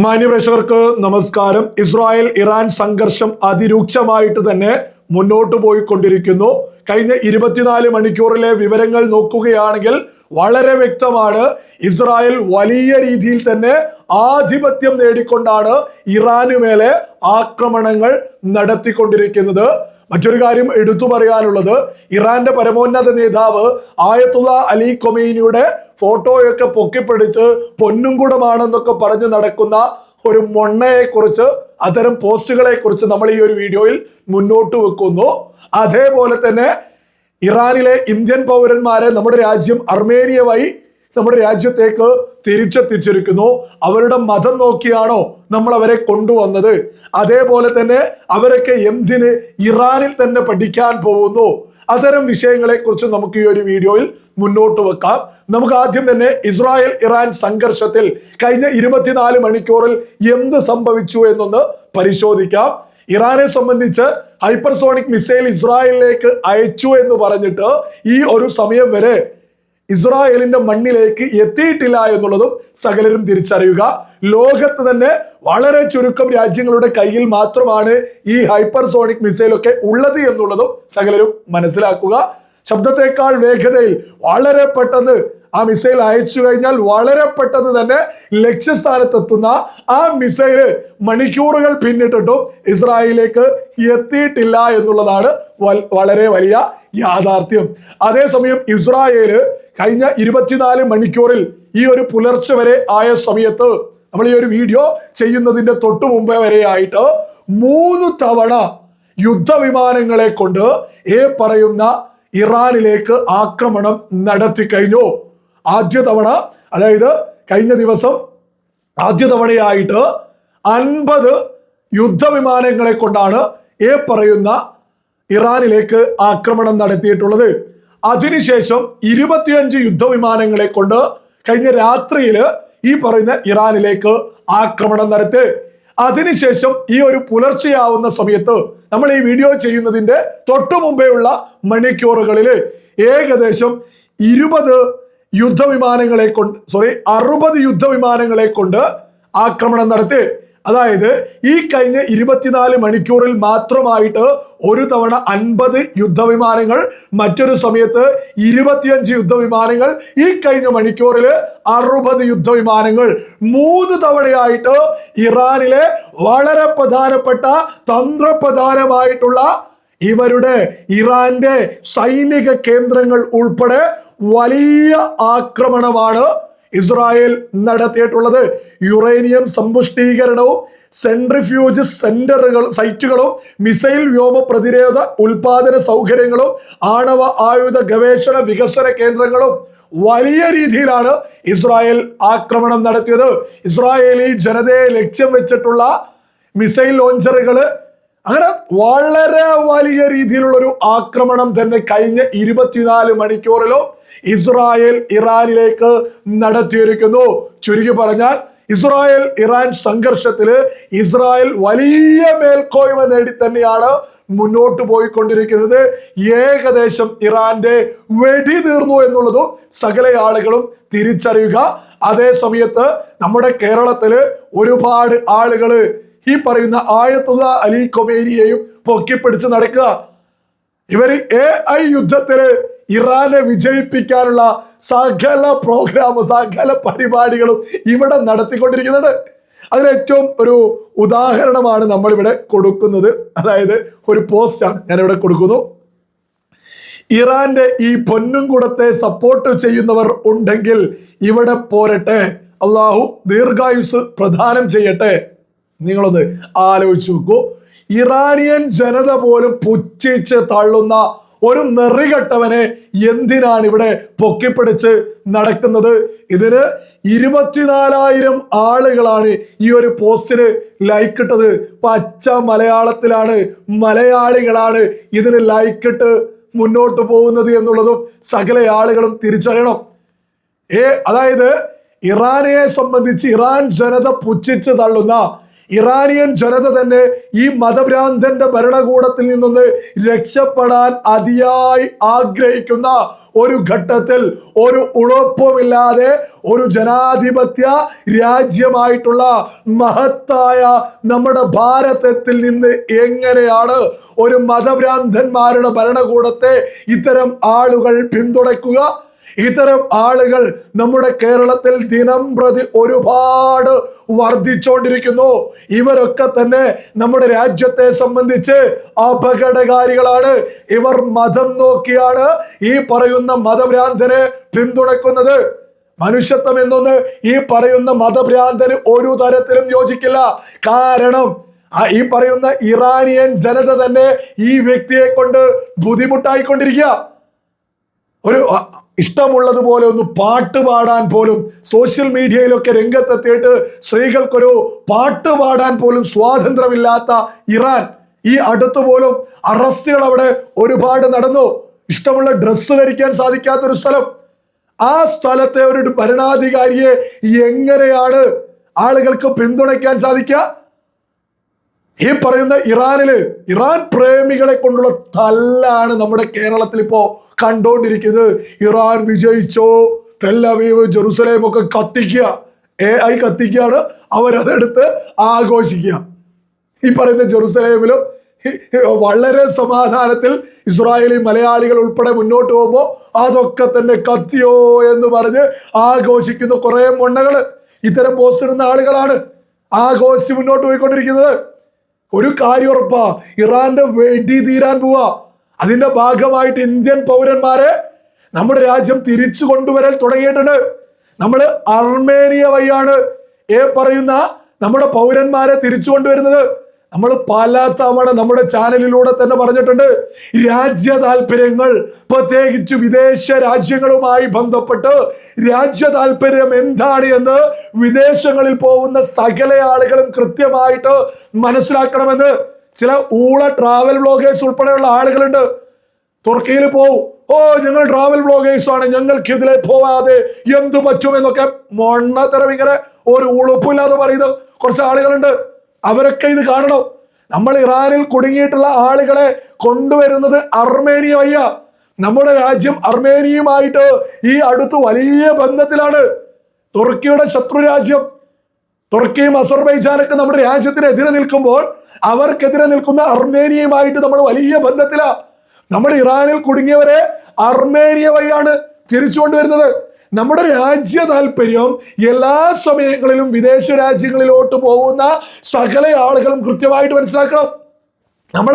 മാന്യപ്രേക്ഷകർക്ക് നമസ്കാരം. Israel Iran സംഘർഷം അതിരൂക്ഷമായിട്ട് തന്നെ മുന്നോട്ട് പോയിക്കൊണ്ടിരിക്കുന്നു. കഴിഞ്ഞ ഇരുപത്തിനാല് മണിക്കൂറിലെ വിവരങ്ങൾ നോക്കുകയാണെങ്കിൽ വളരെ വ്യക്തമാണ്. ഇസ്രായേൽ വലിയ രീതിയിൽ തന്നെ ആധിപത്യം നേടിക്കൊണ്ടാണ് ഇറാനു മേലെ ആക്രമണങ്ങൾ നടത്തിക്കൊണ്ടിരിക്കുന്നത്. മറ്റൊരു കാര്യം എടുത്തു പറയാനുള്ളത് ഇറാന്റെ പരമോന്നത നേതാവ് ആയത്തുള്ള അലി കൊമീനിയുടെ ഫോട്ടോയൊക്കെ പൊക്കിപ്പിടിച്ച് പൊന്നും കൂടമാണെന്നൊക്കെ പറഞ്ഞ് നടക്കുന്ന ഒരു മൊണ്ണയെ കുറിച്ച് അത്തരം പോസ്റ്റുകളെ കുറിച്ച് നമ്മൾ ഈ ഒരു വീഡിയോയിൽ മുന്നോട്ട് വെക്കുന്നു. അതേപോലെ തന്നെ ഇറാനിലെ ഇന്ത്യൻ പൗരന്മാരെ നമ്മുടെ രാജ്യം അർമേനിയ വഴി നമ്മുടെ രാജ്യത്തേക്ക് തിരിച്ചെത്തിച്ചിരിക്കുന്നു. അവരുടെ മതം നോക്കിയാണോ നമ്മൾ അവരെ കൊണ്ടുവന്നത്? അതേപോലെ തന്നെ അവരൊക്കെ എന്തിന് ഇറാനിൽ തന്നെ പഠിക്കാൻ പോകുന്നു? അത്തരം വിഷയങ്ങളെ കുറിച്ച് നമുക്ക് ഈ ഒരു വീഡിയോയിൽ മുന്നോട്ട് വെക്കാം. നമുക്ക് ആദ്യം തന്നെ ഇസ്രായേൽ ഇറാൻ സംഘർഷത്തിൽ കഴിഞ്ഞ ഇരുപത്തിനാല് മണിക്കൂറിൽ എന്ത് സംഭവിച്ചു എന്നൊന്ന് പരിശോധിക്കാം. ഇറാനെ സംബന്ധിച്ച് ഹൈപ്പർസോണിക് മിസൈൽ ഇസ്രായേലിലേക്ക് അയച്ചു എന്ന് പറഞ്ഞിട്ട് ഈ ഒരു സമയം വരെ ഇസ്രായേലിന്റെ മണ്ണിലേക്ക് എത്തിയിട്ടില്ല എന്നുള്ളതും സകലരും തിരിച്ചറിയുക. ലോകത്ത് തന്നെ വളരെ ചുരുക്കം രാജ്യങ്ങളുടെ കയ്യിൽ മാത്രമാണ് ഈ ഹൈപ്പർസോണിക് മിസൈൽ ഒക്കെ ഉള്ളത് എന്നുള്ളതും സകലരും മനസ്സിലാക്കുക. ശബ്ദത്തെക്കാൾ വേഗതയിൽ വളരെ പെട്ടെന്ന് ആ മിസൈൽ അയച്ചു കഴിഞ്ഞാൽ വളരെ പെട്ടെന്ന് തന്നെ ലക്ഷ്യസ്ഥാനത്തെത്തുന്ന ആ മിസൈൽ മണിക്കൂറുകൾ പിന്നിട്ടിട്ടും ഇസ്രായേലിലേക്ക് എത്തിയിട്ടില്ല എന്നുള്ളതാണ് വളരെ വലിയ യാഥാർത്ഥ്യം. അതേസമയം ഇസ്രായേൽ കഴിഞ്ഞ ഇരുപത്തിനാല് മണിക്കൂറിൽ ഈ ഒരു പുലർച്ചെ വരെ ആയ സമയത്ത് നമ്മൾ ഈ ഒരു വീഡിയോ ചെയ്യുന്നതിന്റെ തൊട്ടു മുമ്പേ വരെ ആയിട്ട് മൂന്ന് തവണ യുദ്ധവിമാനങ്ങളെ കൊണ്ട് ഏ പറയുന്ന ഇറാനിലേക്ക് ആക്രമണം നടത്തി കഴിഞ്ഞു. ആദ്യ തവണ അതായത് കഴിഞ്ഞ ദിവസം ആദ്യ തവണയായിട്ട് അൻപത് യുദ്ധവിമാനങ്ങളെ കൊണ്ടാണ് ഏ പറയുന്ന ഇറാനിലേക്ക് ആക്രമണം നടത്തിയിട്ടുള്ളത്. അതിനുശേഷം ഇരുപത്തിയഞ്ച് യുദ്ധവിമാനങ്ങളെ കൊണ്ട് കഴിഞ്ഞ രാത്രിയിൽ ഈ പറയുന്ന ഇറാനിലേക്ക് ആക്രമണം നടത്തി. അതിനുശേഷം ഈ ഒരു പുലർച്ചെയാവുന്ന സമയത്ത് നമ്മൾ ഈ വീഡിയോ ചെയ്യുന്നതിന്റെ തൊട്ടു മുമ്പേ ഉള്ള മണിക്കൂറുകളിൽ ഏകദേശം ഇരുപത് യുദ്ധവിമാനങ്ങളെ കൊണ്ട് സോറി അറുപത് യുദ്ധവിമാനങ്ങളെ കൊണ്ട് ആക്രമണം നടത്തി. അതായത് ഈ കഴിഞ്ഞ ഇരുപത്തിനാല് മണിക്കൂറിൽ മാത്രമായിട്ട് ഒരു തവണ അൻപത് യുദ്ധവിമാനങ്ങൾ മറ്റൊരു സമയത്ത് ഇരുപത്തിയഞ്ച് യുദ്ധവിമാനങ്ങൾ ഈ കഴിഞ്ഞ മണിക്കൂറിൽ അറുപത് യുദ്ധവിമാനങ്ങൾ. മൂന്ന് തവണയായിട്ട് ഇറാനിലെ വളരെ പ്രധാനപ്പെട്ട തന്ത്രപ്രധാനമായിട്ടുള്ള ഇവരുടെ ഇറാന്റെ സൈനിക കേന്ദ്രങ്ങൾ ഉൾപ്പെടെ വലിയ ആക്രമണമാണ് ഇസ്രായേൽ നടത്തിയിട്ടുള്ളത്. യുറേനിയം സമ്പുഷ്ടീകരണവും സെൻട്രിഫ്യൂജ് സെന്ററുകൾ സൈറ്റുകളും മിസൈൽ വ്യോമ പ്രതിരോധ ഉൽപാദന സൗകര്യങ്ങളും ആണവ ആയുധ ഗവേഷണ വികസന കേന്ദ്രങ്ങളും വലിയ രീതിയിലാണ് ഇസ്രായേൽ ആക്രമണം നടത്തിയത്. ഇസ്രായേലി ജനതയെ ലക്ഷ്യം വെച്ചിട്ടുള്ള മിസൈൽ ലോഞ്ചറുകൾ അങ്ങനെ വളരെ വലിയ രീതിയിലുള്ള ഒരു ആക്രമണം തന്നെ കഴിഞ്ഞ ഇരുപത്തിനാല് മണിക്കൂറിലോ ഇസ്രായേൽ ഇറാനിലേക്ക് നടത്തിയിരിക്കുന്നു. ചുരുക്കി പറഞ്ഞാൽ ഇസ്രായേൽ ഇറാൻ സംഘർഷത്തിൽ ഇസ്രായേൽ വലിയ മേൽക്കോയ്മ നേടി തന്നെയാണ് മുന്നോട്ട് പോയിക്കൊണ്ടിരിക്കുന്നത്. ഏകദേശം ഇറാന്റെ വെടി തീർന്നു എന്നുള്ളതും സകല ആളുകളും തിരിച്ചറിയുക. അതേ സമയത്ത് നമ്മുടെ കേരളത്തിൽ ഒരുപാട് ആളുകൾ ഈ പറയുന്ന ആയത്തുള്ള അലി കൊമേനിയെയും പൊക്കിപ്പിടിച്ച് നടക്കുക. ഇവർ എ ഐ യുദ്ധത്തിൽ ഇറാനെ വിജയിപ്പിക്കാനുള്ള സകല പ്രോഗ്രാം സകല പരിപാടികളും ഇവിടെ നടത്തിക്കൊണ്ടിരിക്കുന്നുണ്ട്. അതിൽ ഏറ്റവും ഒരു ഉദാഹരണമാണ് നമ്മളിവിടെ കൊടുക്കുന്നത്. അതായത് ഒരു പോസ്റ്റാണ് ഞാനിവിടെ കൊടുക്കുന്നു. ഇറാന്റെ ഈ പൊന്നുംകുടത്തെ സപ്പോർട്ട് ചെയ്യുന്നവർ ഉണ്ടെങ്കിൽ ഇവിടെ പോരട്ടെ. അള്ളാഹു ദീർഘായുസ് പ്രദാനം ചെയ്യട്ടെ. നിങ്ങളൊന്ന് ആലോചിച്ച് നോക്കൂ. ഇറാനിയൻ ജനത പോലും പുച്ഛിച്ച് തള്ളുന്ന ഒരു നെറികെട്ടവനെ എന്തിനാണ് ഇവിടെ പൊക്കിപ്പിടിച്ച് നടക്കുന്നത്? ഇതിന് ഇരുപത്തിനാലായിരം ആളുകളാണ് ഈ ഒരു പോസ്റ്റിന് ലൈക്ക് ഇട്ടത്. പച്ച മലയാളത്തിലാണ് മലയാളികളാണ് ഇതിന് ലൈക്ക് ഇട്ട് മുന്നോട്ട് പോകുന്നത് എന്നുള്ളതും സകല ആളുകളും തിരിച്ചറിയണം. ഏ അതായത് ഇറാനെ സംബന്ധിച്ച് ഇറാൻ ജനത പുച്ഛിച്ച് തള്ളുന്ന ഇറാനിയൻ ജനത തന്നെ ഈ മതഭ്രാന്തന്റെ ഭരണകൂടത്തിൽ നിന്നൊന്ന് രക്ഷപ്പെടാൻ അതിയായി ആഗ്രഹിക്കുന്ന ഒരു ഘട്ടത്തിൽ ഒരു ഉളപ്പുമില്ലാതെ ഒരു ജനാധിപത്യ രാജ്യമായിട്ടുള്ള മഹത്തായ നമ്മുടെ ഭാരതത്തിൽ നിന്ന് എങ്ങനെയാണ് ഒരു മതഭ്രാന്തന്മാരുടെ ഭരണകൂടത്തെ ഇത്തരം ആളുകൾ പിന്തുണയ്ക്കുക? ഇത്തരം ആളുകൾ നമ്മുടെ കേരളത്തിൽ ദിനം പ്രതി ഒരുപാട് വർദ്ധിച്ചുകൊണ്ടിരിക്കുന്നു ഇവരൊക്കെ തന്നെ നമ്മുടെ രാജ്യത്തെ സംബന്ധിച്ച് അപകടകാരികളാണ്. ഇവർ മതം നോക്കിയാണ് ഈ പറയുന്ന മതഭ്രാന്തനെ പിന്തുണക്കുന്നത് മനുഷ്യത്വം എന്നൊന്ന് ഈ പറയുന്ന മതഭ്രാന്തന് ഒരു തരത്തിലും യോജിക്കില്ല. കാരണം ഈ പറയുന്ന ഇറാനിയൻ ജനത തന്നെ ഈ വ്യക്തിയെ കൊണ്ട് ബുദ്ധിമുട്ടായിക്കൊണ്ടിരിക്കുക. ഒരു ഇഷ്ടമുള്ളതുപോലെ ഒന്ന് പാട്ട് പാടാൻ പോലും സോഷ്യൽ മീഡിയയിലൊക്കെ രംഗത്തെത്തിയിട്ട് സ്ത്രീകൾക്കൊരു പാട്ട് പാടാൻ പോലും സ്വാതന്ത്ര്യമില്ലാത്ത ഇറാൻ. ഈ അടുത്ത് പോലും അറസ്റ്റുകൾ അവിടെ ഒരുപാട് നടന്നു. ഇഷ്ടമുള്ള ഡ്രസ്സ് ധരിക്കാൻ സാധിക്കാത്തൊരു സ്ഥലം. ആ സ്ഥലത്തെ ഒരു ഭരണാധികാരിയെ എങ്ങനെയാണ് ആളുകൾക്ക് പിന്തുണയ്ക്കാൻ സാധിക്കുക? ഈ പറയുന്ന ഇറാനിൽ ഇറാൻ പ്രേമികളെ കൊണ്ടുള്ള തല്ലാണ് നമ്മുടെ കേരളത്തിൽ ഇപ്പോ കണ്ടോണ്ടിരിക്കുന്നത്. ഇറാൻ വിജയിച്ചോ തെല്ലവീവ് ജെറുസലേം ഒക്കെ കത്തിക്കുക എ ഐ കത്തിക്കുകയാണ് അവരതെടുത്ത് ആഘോഷിക്കുക. ഈ പറയുന്ന ജെറുസലേമിലും വളരെ സമാധാനത്തിൽ ഇസ്രായേലി മലയാളികൾ ഉൾപ്പെടെ മുന്നോട്ട് പോകുമ്പോൾ അതൊക്കെ തന്നെ കത്തിയോ എന്ന് പറഞ്ഞ് ആഘോഷിക്കുന്ന കുറേ മൊണ്ണകൾ. ഇത്തരം പോസ്റ്റ് ഇടുന്ന ആളുകളാണ് ആഘോഷിച്ച് മുന്നോട്ട് പോയിക്കൊണ്ടിരിക്കുന്നത്. ഒരു കാര്യം ഉറപ്പാ ഇറാന്റെ വെടി തീരാൻ പോവാ. അതിന്റെ ഭാഗമായിട്ട് ഇന്ത്യൻ പൗരന്മാരെ നമ്മുടെ രാജ്യം തിരിച്ചു കൊണ്ടുവരൽ തുടങ്ങിയിട്ടുണ്ട്. നമ്മൾ അർമേനിയ വഴിയാണ് ഏ പറയുന്ന നമ്മുടെ പൗരന്മാരെ തിരിച്ചു കൊണ്ടുവരുന്നത്. നമ്മൾ പല തവണ നമ്മുടെ ചാനലിലൂടെ തന്നെ പറഞ്ഞിട്ടുണ്ട് രാജ്യ താല്പര്യങ്ങൾ പ്രത്യേകിച്ച് വിദേശ രാജ്യങ്ങളുമായി ബന്ധപ്പെട്ട് രാജ്യ താല്പര്യം എന്താണ് എന്ന് വിദേശങ്ങളിൽ പോകുന്ന സകല ആളുകളും കൃത്യമായിട്ട് മനസ്സിലാക്കണമെന്ന് ചില ഊള ട്രാവൽ ബ്ലോഗേഴ്സ് ഉൾപ്പെടെയുള്ള ആളുകളുണ്ട്. തുർക്കിയിൽ പോവും. ഓ ഞങ്ങൾ ട്രാവൽ ബ്ലോഗേഴ്സ് ആണ്. ഞങ്ങൾക്ക് ഇതിലെ പോവാതെ എന്തു പറ്റും പറ്റുമെന്നൊക്കെ മൊണ്ണത്തരം ഇങ്ങനെ ഒരു ഉളുപ്പില്ലാതെ പറയുന്ന. കുറച്ച് ആളുകളുണ്ട്. അവരൊക്കെ ഇത് കാണണം. നമ്മൾ ഇറാനിൽ കുടുങ്ങിയിട്ടുള്ള ആളുകളെ കൊണ്ടുവരുന്നത് അർമേനിയ വയ്യ നമ്മുടെ രാജ്യം അർമേനിയുമായിട്ട് ഈ അടുത്ത് വലിയ ബന്ധത്തിലാണ്. തുർക്കിയുടെ ശത്രു രാജ്യം. തുർക്കിയും അസർബൈജാനൊക്കെ നമ്മുടെ രാജ്യത്തിനെതിരെ നിൽക്കുമ്പോൾ അവർക്കെതിരെ നിൽക്കുന്ന അർമേനിയയുമായിട്ട് നമ്മൾ വലിയ ബന്ധത്തിലാ. നമ്മൾ ഇറാനിൽ കുടുങ്ങിയവരെ അർമേനിയ വഴിയാണ് തിരിച്ചുകൊണ്ടുവരുന്നത് നമ്മുടെ രാജ്യ താല്പര്യം എല്ലാ സമയങ്ങളിലും വിദേശ രാജ്യങ്ങളിലോട്ട് പോകുന്ന സകല ആളുകളും കൃത്യമായിട്ട് മനസ്സിലാക്കണം. നമ്മൾ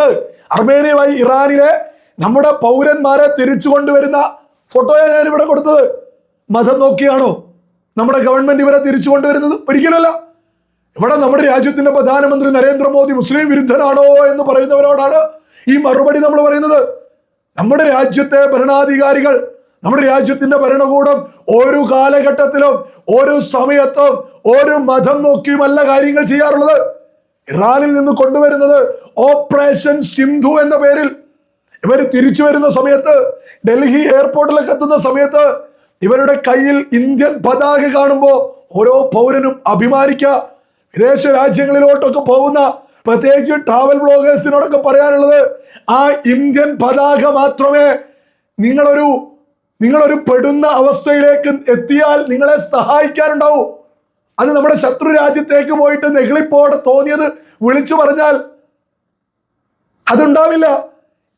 അർമേനിയ വഴി ഇറാനിലെ നമ്മുടെ പൗരന്മാരെ തിരിച്ചു കൊണ്ടുവരുന്ന ഫോട്ടോയാണ് ഞാൻ ഇവിടെ കൊടുത്തത്. മതം നോക്കിയാണോ നമ്മുടെ ഗവൺമെന്റ് ഇവരെ തിരിച്ചു കൊണ്ടുവരുന്നത്? ഒരിക്കലല്ല ഇവിടെ നമ്മുടെ രാജ്യത്തിന്റെ പ്രധാനമന്ത്രി നരേന്ദ്രമോദി മുസ്ലിം വിരുദ്ധനാണോ എന്ന് പറയുന്നവരോടാണ് ഈ മറുപടി നമ്മൾ പറയുന്നത്. നമ്മുടെ രാജ്യത്തെ ഭരണാധികാരികൾ നമ്മുടെ രാജ്യത്തിന്റെ ഭരണകൂടം ഓരോ കാലഘട്ടത്തിലും ഓരോ സമയത്തും ഓരോ മതം നോക്കിയുമല്ല കാര്യങ്ങൾ ചെയ്യാറുള്ളത്. ഇറാനിൽ നിന്ന് കൊണ്ടുവരുന്നത് ഓപ്പറേഷൻ സിന്ധു എന്ന പേരിൽ. ഇവർ തിരിച്ചു വരുന്ന സമയത്ത് ഡൽഹി എയർപോർട്ടിലേക്ക് എത്തുന്ന സമയത്ത് ഇവരുടെ കയ്യിൽ ഇന്ത്യൻ പതാക കാണുമ്പോൾ ഓരോ പൗരനും അഭിമാനിക്കുക. വിദേശ രാജ്യങ്ങളിലോട്ടൊക്കെ പോകുന്ന പ്രത്യേകിച്ച് ട്രാവൽ ബ്ലോഗേഴ്സിനോടൊക്കെ പറയാനുള്ളത് ആ ഇന്ത്യൻ പതാക മാത്രമേ നിങ്ങളൊരു നിങ്ങളൊരു പെടുന്ന അവസ്ഥയിലേക്ക് എത്തിയാൽ നിങ്ങളെ സഹായിക്കാനുണ്ടാവൂ. അത് നമ്മുടെ ശത്രു രാജ്യത്തേക്ക് പോയിട്ട് നെഗളിപ്പോടെ തോന്നിയത് വിളിച്ചു പറഞ്ഞാൽ അതുണ്ടാവില്ല.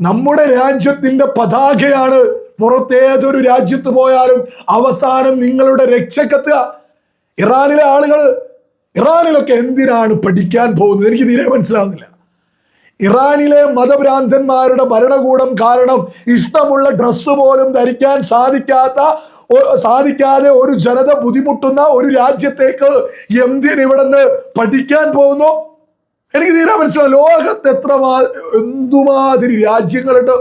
നമ്മുടെ രാജ്യത്തിന്റെ പതാകയാണ് പുറത്തേതൊരു രാജ്യത്ത് പോയാലും അവസാനം നിങ്ങളുടെ രക്ഷക്കെത്തുക. ഇറാനിലെ ആളുകൾ ഇറാനിലൊക്കെ എന്തിനാണ് പഠിക്കാൻ പോകുന്നത്? എനിക്ക് തീരെ മനസ്സിലാവുന്നില്ല. ഇറാനിലെ മതഭ്രാന്തന്മാരുടെ ഭരണകൂടം കാരണം ഇഷ്ടമുള്ള ഡ്രസ്സ് പോലും ധരിക്കാൻ സാധിക്കാത്ത സാധിക്കാതെ ഒരു ജനത ബുദ്ധിമുട്ടുന്ന ഒരു രാജ്യത്തേക്ക് എന്തിന് ഇവിടുന്ന് പഠിക്കാൻ പോകുന്നു? എനിക്ക് തീരെ മനസ്സിലാവും ലോകത്ത് എത്ര എന്തുമാതിരി രാജ്യങ്ങളുണ്ട്?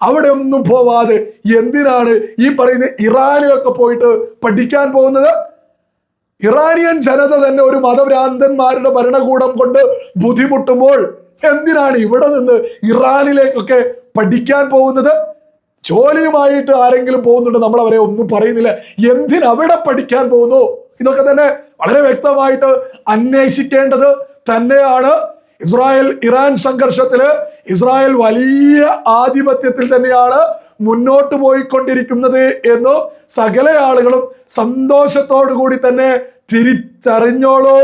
അവിടെ ഒന്നും പോവാതെ എന്തിനാണ് ഈ പറയുന്ന ഇറാനിലൊക്കെ പോയിട്ട് പഠിക്കാൻ പോകുന്നത്? ഇറാനിയൻ ജനത തന്നെ ഒരു മതഭ്രാന്തന്മാരുടെ ഭരണകൂടം കൊണ്ട് ബുദ്ധിമുട്ടുമ്പോൾ എന്തിനാണ് ഇവിടെ നിന്ന് ഇറാനിലേക്കൊക്കെ പഠിക്കാൻ പോകുന്നത്? ജോലിയുമായിട്ട് ആരെങ്കിലും പോകുന്നുണ്ട്? നമ്മൾ അവരെ ഒന്നും പറയുന്നില്ല. എന്തിനവിടെ പഠിക്കാൻ പോകുന്നു? ഇതൊക്കെ തന്നെ വളരെ വ്യക്തമായിട്ട് അന്വേഷിക്കേണ്ടത് തന്നെയാണ്. ഇസ്രായേൽ ഇറാൻ സംഘർഷത്തിൽ ഇസ്രായേൽ വലിയ ആധിപത്യത്തിൽ തന്നെയാണ് മുന്നോട്ട് പോയിക്കൊണ്ടിരിക്കുന്നത് എന്ന് സകല ആളുകളും സന്തോഷത്തോടു കൂടി തന്നെ തിരിച്ചറിഞ്ഞോളൂ.